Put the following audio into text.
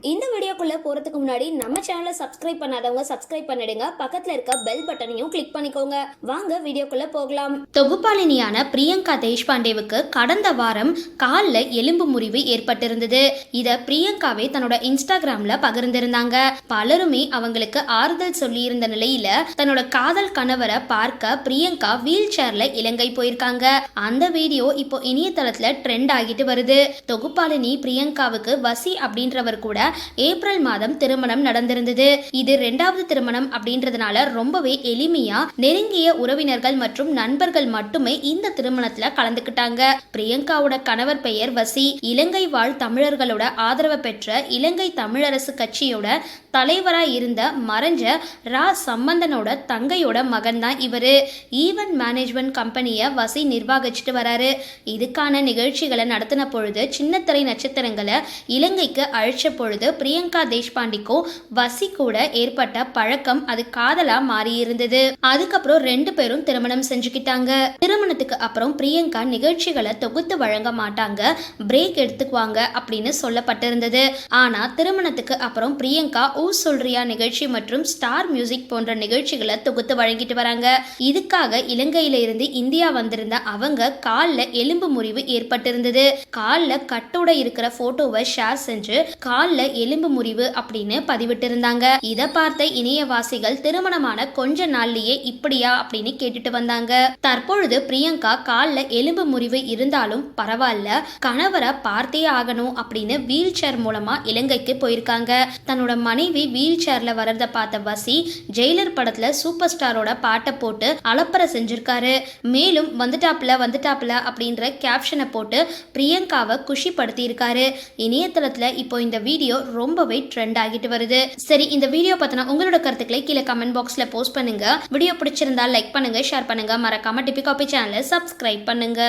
இந்த வீடியோக்குள்ளே போறதுக்கு முன்னாடி நம்ம சேனலை சப்ஸ்கிரைப் பண்ணாதவங்க சப்ஸ்கிரைப் பண்ணிடுங்க. பக்கத்தில் இருக்க பெல் பட்டனையும் கிளிக் பண்ணிக்கோங்க. வாங்க வீடியோக்குள்ளே போகலாம். தொகுப்பாளினியான பிரியங்கா தேஷ்பாண்டேவுக்கு கடந்த வாரம் காலில் எலும்பு முறிவு ஏற்பட்டிருந்தது. இதை பிரியங்காவே தன்னோட இன்ஸ்டாகிராமில் பகிர்ந்திருந்தாங்க. பலருமே அவங்களுக்கு ஆறுதல் சொல்லியிருந்த நிலையில் தன்னோட காதல் கணவரை பார்க்க பிரியங்கா வீல் சேர்ல இலங்கை போயிருக்காங்க. அந்த வீடியோ இப்போ இணையதளத்தில் ட்ரெண்ட் ஆகிட்டு வருது. தொகுப்பாளினி பிரியங்காவுக்கு வசி அப்படின்றவர் கூட ஏப்ரல் ஏப்ரல் மாதம் திருமணம் நடந்திருந்தது. இது ரெண்டாவது திருமணம் அப்படின்றதுனால ரொம்பவே எளிமையா நெருங்கிய உறவினர்கள் மற்றும் நண்பர்கள் மட்டுமே இந்த திருமணத்துல கலந்துக்கிட்டாங்க. பிரியங்காவோட கணவர் பெயர் வசி. இலங்கை வாழ் தமிழர்களோட ஆதரவை பெற்ற இலங்கை தமிழரசு கட்சியோட தலைவரா இருந்த மறைஞ்ச ரா சம்பந்தனோட தங்கையோட மகன் தான் இவரு. ஈவென்ட் மேனேஜ்மெண்ட் கம்பெனியை வசி நிர்வாகிச்சுட்டு வராரு. இதுக்கான நிகழ்ச்சிகளை நடத்தின பொழுது சின்னத்திரை நட்சத்திரங்களை இலங்கைக்கு அழைச்ச பொழுது பிரியங்கா தேஷ்பாண்டிக்கும் வசி கூட ஏற்பட்ட பழக்கம் அது காதலா மாறி இருந்தது அதுக்கப்புறம் ரெண்டு பேரும் திருமணம் செஞ்சுக்கிட்டாங்க. திருமணத்துக்கு அப்புறம் பிரியங்கா நிகழ்ச்சிகளை தொகுத்து வழங்க மாட்டாங்க. பிரேக் எடுத்துக்குவாங்க அப்படின்னு சொல்லப்பட்டிருந்தது. ஆனா திருமணத்துக்கு அப்புறம் பிரியங்கா ஊ சொல்றியா நிகழ்ச்சி மற்றும் ஸ்டார் மியூசிக் போன்ற நிகழ்ச்சிகளை தொகுத்து வழங்கிட்டு வராங்க. இதுக்காக இலங்கையில இருந்து இந்தியா வந்திருந்த அவங்க காலில் எலும்பு முறிவு ஏற்பட்டிருந்தது. காலில் கட்டோட இருக்கிற போட்டோவை ஷேர் செஞ்சு காலில் எலும்பு முறிவு அப்படின்னு பதிவிட்டிருந்தாங்க. இதை பார்த்த இணையவாசிகள் திருமணமான கொஞ்ச நாள்லயே இப்படியா அப்படின்னு கேட்டுட்டு வந்தாங்க. தற்பொழுது பிரியங்கா காலில் எலும்பு முறிவு இருந்தாலும் பரவாயில்ல கணவரை பார்த்தே ஆகணும் அப்படின்னு வீல் சேர் மூலமா இலங்கைக்கு போயிருக்காங்க. தன்னோட மனைவி வீல் சேர்ல வர்றத பார்த்த வசி ஜெயிலர் படத்துல சூப்பர் ஸ்டாரோட பாட்டை போட்டு அலப்பற செஞ்சிருக்காரு. மேலும் வந்துட்டாப்ல வந்துட்டாப்ல அப்படின்ற கேப்ஷனை போட்டு பிரியங்காவை குஷிப்படுத்தி இருக்காரு இணையதளத்துல இப்போ இந்த வீடியோ ரொம்ப ரொம்பவே ட்ரெண்ட் ஆகிட்டு வருது. சரி இந்த வீடியோ பார்த்தனா உங்களோட கருத்துக்களை கீழே கமெண்ட் பாக்ஸ்ல போஸ்ட் பண்ணுங்க. வீடியோ பிடிச்சிருந்தா லைக் பண்ணுங்க ஷேர் பண்ணுங்க. மறக்காம டிபி காபி சேனலை சப்ஸ்கிரைப் பண்ணுங்க.